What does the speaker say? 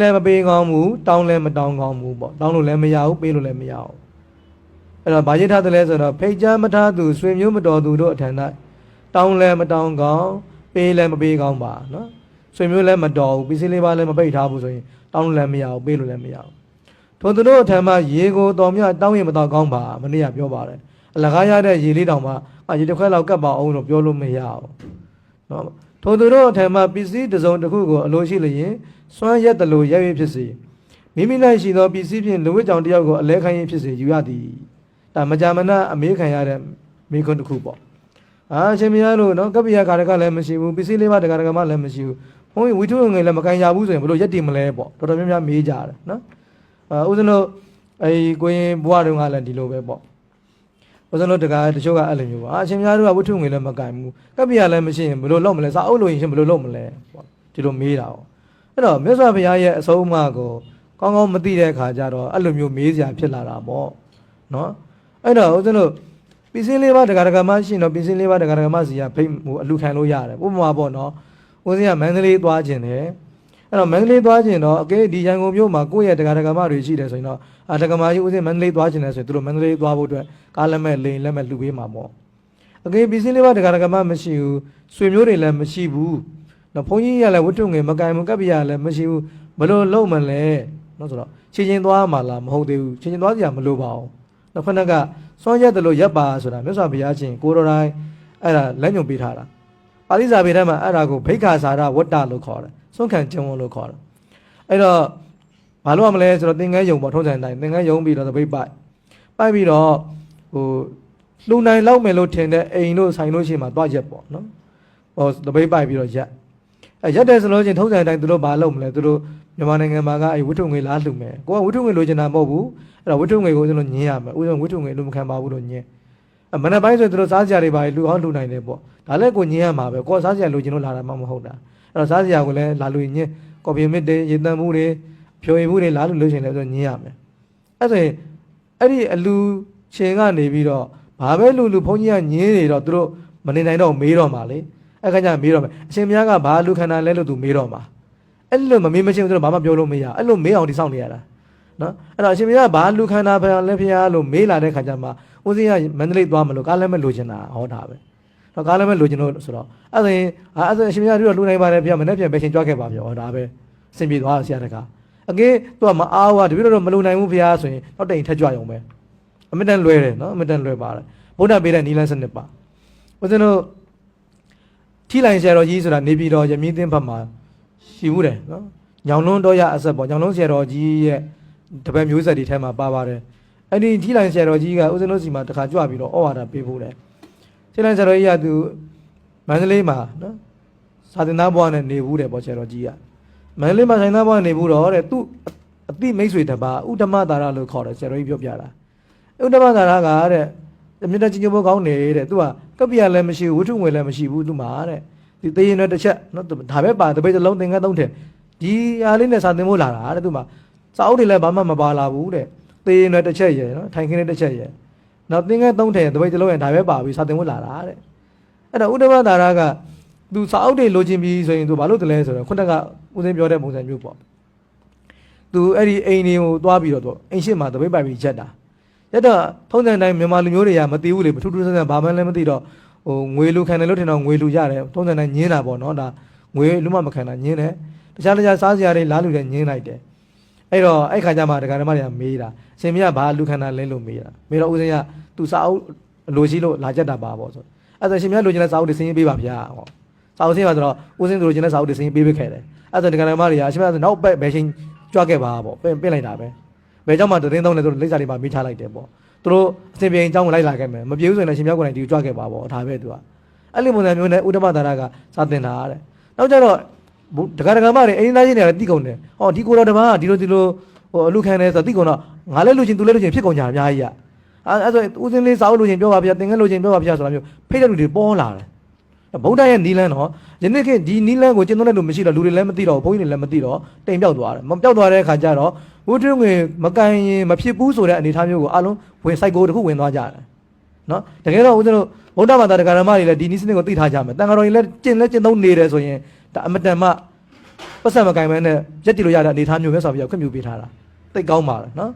လည်းမပေးကောင်းဘူးတောင်းလည်းမတောင်းကောင်းဘူးပေါ့တောင်းလို့လည်းမရဘူးပေးလို့လည်းမရဘူးအဲ့တော့ဗာရစ်ထားတယ်လဲဆိုတော့ဖိတ်ကြားမထားသူဆွေမျိုးမတော်သူတို့အထံ၌တောင်းလည်းမတောင်းကောင်းပေးလည်းမပေးကောင်းပါနော်ဆွေမျိုးလည်းမတော်ဘူးပစ္စည်းလေးပါလည်းမပိတ်ထားဘူးဆိုရင်တောင်းလို့လည်းမရဘူးပေးလို့လည်းမရဘူးထိုသူတို့အထံမှာရေကိုတော်မြတောင်းရင်မတော်ကောင်းပါမနေ့ကပြောပါတယ်အလကားရတဲ့ရေလေးတောင်မှအရေတစ်ခွက်လောက်ကပ်ပါအောင်လို့ပြောလို့မရဘူးနော် ထိုသူတို့အထံမှပစ္စည်းတစ်စုံတစ်ခုကိုအလိုရှိလျင်စွမ်းရက်တလို့ရရဖြစ်စေမိမိ၌ရှိသောပစ္စည်းဖြင့်လူဝိကြောင်တစ်ယောက်ကိုအလဲခံရင်ဖြစ်စေယူရသည်ဒါမကြာမနာအမေးခံရတဲ့မိခွန်းတစ်ခုပေါ့အာအရှင်မရလို့နော်ကပ္ပိယခါရကလည်းမရှိဘူးပစ္စည်းလေးပါးတက္ကရာကမှလည်းမရှိဘူးဘုန်းကြီးဝိထုငယ်လည်းမကန်ရဘူးဆိုရင်ဘလို့ရက်တည်မလဲပေါ့တော်တော်များများမေးကြတယ်နော်အာဦးဇင်းတို့အဲကိုရင်ဘွားတုန်းကလည်းဒီလိုပဲပေါ့ ဘုရားတို့တကားတချို့ကအဲ့လိုမျိုးပါအရှင်များတို့ကဝိထုငွေလည်းမကင်ဘူးကပ္ပိယလည်းမရှိရင်ဘယ်လိုလုပ်မလဲစာအုပ်လို့ရင်ရှင်ဘယ်လိုလုပ်မလဲပေါ့ဒီလိုမေးတာ哦အဲ့တော့မြတ်စွာဘုရားရဲ့အဆုံးအမကိုကောင်းကောင်းမသိတဲ့အခါကျတော့အဲ့လိုမျိုးမေးစရာဖြစ်လာတာပေါ့နော်အဲ့တော့ဦးဇင်းတို့ပစ္စည်းလေးပါးတကားတကားမရှိရင်တော့ပစ္စည်းလေးပါးတကားတကားမစီကဖိတ်ဟိုအလူခံလို့ရတယ်ဥပမာပေါ့နော်ဦးဇင်းကမန္တလေးသွားခြင်းတယ် အဲ့တော့မန္တလေးသွားခြင်းတော့အကဲဒီရန်ကုန်မြို့မှာကိုယ့်ရဲ့တကားတကားမတွေရှိတယ်ဆိုရင်တော့အာတက္ကမကြီးဦးဇင်းမန္တလေးသွားခြင်းတယ်ဆိုရင်သူတို့မန္တလေးသွားဖို့အတွက်ကားလက်မဲ့လိန်လက်မဲ့လူပေးမှာပေါ့အကဲပစ္စည်းလေးပါးတကားတကားမမရှိဘူးဆွေမျိုးတွေလည်းမရှိဘူးနော်ဘုန်းကြီးကလည်းဝတ္ထုငယ်မကင်မကပ်ပြရလည်းမရှိဘူးဘယ်လိုလုပ်မလဲနော်ဆိုတော့ချင်းချင်းသွားမှာလားမဟုတ်သေးဘူးချင်းချင်းသွားကြမလိုပါဘူးနောက်ဖက်ကစွန့်ရက်တယ်လို့ရပ်ပါဆိုတာမြတ်စွာဘုရားရှင်ကိုရိုတိုင်းအဲ့ဒါလက်ညွန်ပေးထားတာပါဠိစာပေထဲမှာအဲ့ဒါကိုဘိက္ခာစာရဝတ္တလို့ခေါ်တယ် စွန့်ခံကျင့်ဝတ်လို့ခေါ်တယ်အဲ့တော့ဘာလို့ရမလဲဆိုတော့သင်္ကန်းယုံပေါ့ထုံးစံတိုင်းသင်္ကန်းယုံပြီးတော့သပိတ်ပိုက်ပိုက်ပြီးတော့ဟိုလူနိုင်လောက်မယ်လို့ထင်တဲ့အိမ်တို့ဆိုင်တို့ရှိမှသွားရက်ပေါ့နော်ဟိုသပိတ်ပိုက်ပြီးတော့ရက်အဲရက်တယ်ဆိုလို့ချင်းထုံးစံတိုင်းသူတို့ဘာလုပ်မလဲသူတို့မြန်မာနိုင်ငံမှာကအဲဝိထုငွေလားလှူမယ်ကိုကဝိထုငွေလိုချင်တာမဟုတ်ဘူးအဲ့တော့ဝိထုငွေကိုဦးဇင်းတို့ညင်းရမယ်ဦးဇင်းဝိထုငွေလိုမခံပါဘူးလို့ညင်းအမနက်ပိုင်းဆိုရင်သူတို့စားစရာတွေပါလှူအောင်လှူနိုင်တယ်ပေါ့ဒါလည်းကိုညင်းရမှာပဲကိုကစားစရာလိုချင်လို့လာတာမှမဟုတ်တာ အဲ့တော့စားစရာကိုလည်းလာလူညင်းကော်ဖီမစ်တွေရေတံမှုတွေဖြိုရင်မှုတွေလားလို့လို့ရှင်လည်းဆိုညင်းရမယ်အဲ့ဆိုရင်အဲ့ဒီအလူရှင်ကနေပြီးတော့ဘာပဲလူလူဘုန်းကြီးကညင်းနေတော့သူတို့မနေနိုင်တော့မေးတော့မှာလေအဲ့ခါကျမေးတော့မယ်အရှင်မြတ်ကဘာလူခန္ဓာလဲလို့သူမေးတော့မှာအဲ့လိုမမေးမချင်းသူတို့ဘာမှပြောလို့မရအဲ့လိုမေးအောင်ဒီဆောင်နေရတာနော်အဲ့တော့အရှင်မြတ်ကဘာလူခန္ဓာဖန်လဲဖျားလို့မေးလာတဲ့ခါကျမှဦးစင်းကမန္တလေးသွားမလို့ကားလည်းမလိုချင်တာဟောတာပဲ တော့ကားလည်းမလိုချင်လို့ဆိုတော့အဲ့ဆိုရင်အာအဲ့ဆိုရင်အရှင်မြတ်တို့လူနိုင်ပါတယ်ဖျားမနေ့ပြန်ပဲချင်းကြွားခဲ့ပါပြောဟောဒါပဲအဆင်ပြေသွားဆရာတကားအကဲသူကမအားဝါတပည့်တော်မလုံနိုင်ဘူးဖရားဆိုရင်တော့တိန်ထက်ကြွရုံပဲအမတန်လွဲတယ်နော်အမတန်လွဲပါတယ်ဗုဒ္ဓပေးတဲ့နီလန်းစနစ်ပါဦးဇင်းတို့ထီလိုင်ဆရာတော်ကြီးဆိုတာနေပြည်တော်ရမင်းသင်းဘက်မှာရှိဘူးတယ်နော်ညောင်လွန်းတော်ရအဆက်ပေါ့ညောင်လွန်းဆရာတော်ကြီးရဲ့တပည့်မျိုးဆက်တွေထဲမှာပါပါတယ်အဲ့ဒီထီလိုင်ဆရာတော်ကြီးကဦးဇင်းတို့စီမှာတခါကြွပြီးတော့ဩဝါဒပေးဖို့တယ် ထီလိုင်ဆရာတော်ကြီးကသူမန္တလေးမှာနော်စာသင်သားဘွားနဲ့နေဘူးတယ်ပေါ့ဆရာတော်ကြီးကမန္တလေးမှာဆိုင်သားဘွားနေဘူးတော့တဲ့သူအတိမိတ်ဆွေတစ်ပါးဥဒ္ဓမသာရလို့ခေါ်တယ်ဆရာတော်ကြီးပြောပြတာဥဒ္ဓမသာရကတဲ့မြတ်တကြီးညဘကောင်းနေတဲ့သူကကပ္ပိယလည်းမရှိဘူးဝိထုငွေလည်းမရှိဘူးသူမှာတဲ့ဒီသေးရင်တော့တစ်ချက်နော်ဒါပဲပါတပိတ်တစ်လုံးသင်္ကန်းသုံးထည့်ဒီအားလေးနဲ့စာသင်ဖို့လာတာတဲ့သူမှာစာအုပ်တွေလည်းဘာမှမပါလာဘူးတဲ့သေးရင်တော့တစ်ချက်ရယ်နော်ထိုင်ခင်းလေးတစ်ချက်ရယ် နောက်သင်္ကန်းသုံးထည့်တပိတ်တစ်လုံးရယ်ဒါပဲပါပြီးစာသင်ဖို့လာတာတဲ့အဲ့တော့ဥဒ္ဓမသာရကသူစာအုပ်တွေလိုချင်ပြီဆိုရင်သူဘာလို့တလဲဆိုတော့ခုနကဦးစင်းပြောတဲ့ပုံစံမျိုးပေါ့သူအဲ့ဒီအိမ်တွေကိုသွားပြီးတော့သူအိမ်ရှိမှာတပိတ်ပိုက်ပြီးရက်တာရက်တော့ထုံးစံတိုင်းမြန်မာလူမျိုးတွေကမသိဘူးလေမထူးထူးဆန်းဆန်းဘာမှလည်းမသိတော့ဟိုငွေလူခံတယ်လို့ထင်တော့ငွေလူရတယ်ထုံးစံတိုင်းညင်းတာပေါ့နော်ဒါငွေလူမှမခံတာညင်းတယ်တခြားတခြားစားစရာတွေလားလူတွေညင်းလိုက်တယ် အဲ့တော့အဲ့ခါကျမှဒကာဓမ္မတွေကမေးတာအရှင်မြတ်ဘာလူခံတာလဲလို့မေးတာမေးတော့ဦးစင်းကသူစာအုပ်လိုရှိလို့လာကြက်တာပါပေါ့ဆိုအဲ့ဒါရှင်မြတ်လိုချင်တဲ့စာအုပ်တွေစင်းပေးပါဗျာဟောစာအုပ်ဆင်းပါဆိုတော့ဦးစင်းသူတို့ကျင်းတဲ့စာအုပ်တွေစင်းပေးပေးခဲ့တယ်အဲ့ဒါဒီကနေ့မတွေကအရှင်မဆိုနောက်ဘက်ဘယ်ချင်းကြွခဲ့ပါပေါ့ပင့်ပင့်လိုက်တာပဲဘယ်ကြောင့်မှတရင်သုံးလဲသူတို့လိပ်စာတွေမှာမိချလိုက်တယ်ပေါ့သူတို့အစဉ်ပြေအကြောင်းကိုလိုက်လာခဲ့မယ်မပြေဘူးဆိုရင်လည်းရှင်မြောက်ကိုယ်တိုင်ဒီကိုကြွခဲ့ပါပေါ့ဒါပဲသူကအဲ့လိုပုံစံမျိုးနဲ့ဥဒ္ဓမသာရကစာတင်တာတဲ့နောက်ကြတော့ ဒကာဒကာမတွေအင်းသားချင်းတွေကတိကုန်တယ်ဟောဒီကိုတော်တပားကဒီလိုဒီလိုဟိုအလူခံနေဆိုတိကုန်တော့ငါလည်းလူချင်းသူလည်းလူချင်းဖြစ်ကုန်ကြအများကြီးอ่ะအဲ့အဲ့ဆိုဦးစင်းလေးစာအုပ်လူချင်းပြောပါဗျာသင်္ကန်းလူချင်းပြောပါဗျာဆိုတာမျိုးဖိတ်တဲ့လူတွေပေါ်လာတယ်ဗုဒ္ဓရဲ့နီလန်းတော့ယနေ့ခေတ်ဒီနီလန်းကိုကျင့်သုံးတဲ့လူမရှိတော့လူတွေလည်းမသိတော့ဘုန်းကြီးတွေလည်းမသိတော့တိမ်ပြောက်သွားတယ်မပြောက်သွားတဲ့အခါကျတော့ဝိထုငွေမကန်ရင်မဖြစ်ဘူးဆိုတဲ့အနေအထားမျိုးကိုအလုံးဝင်စိုက်ကိုတစ်ခုဝင်သွားကြတယ်နော်တကယ်တော့ဦးဇင်းတို့ဗုဒ္ဓဘာသာတရားဓမ္မတွေလည်းဒီနီးစနစ်ကိုသိထားကြမယ်တန်ဃာတော်တွေလည်းကျင့်လည်းကျင့်သုံးနေတယ်ဆိုရင် ဒါအမတန်မှပတ်စံမကင်မဲနဲ့ရက်တည်လို့ရတဲ့အနေအထားမျိုးပဲဆိုပြီးတော့ခွင့်ပြုပေးထားတာသိတ်ကောင်းပါလေနော်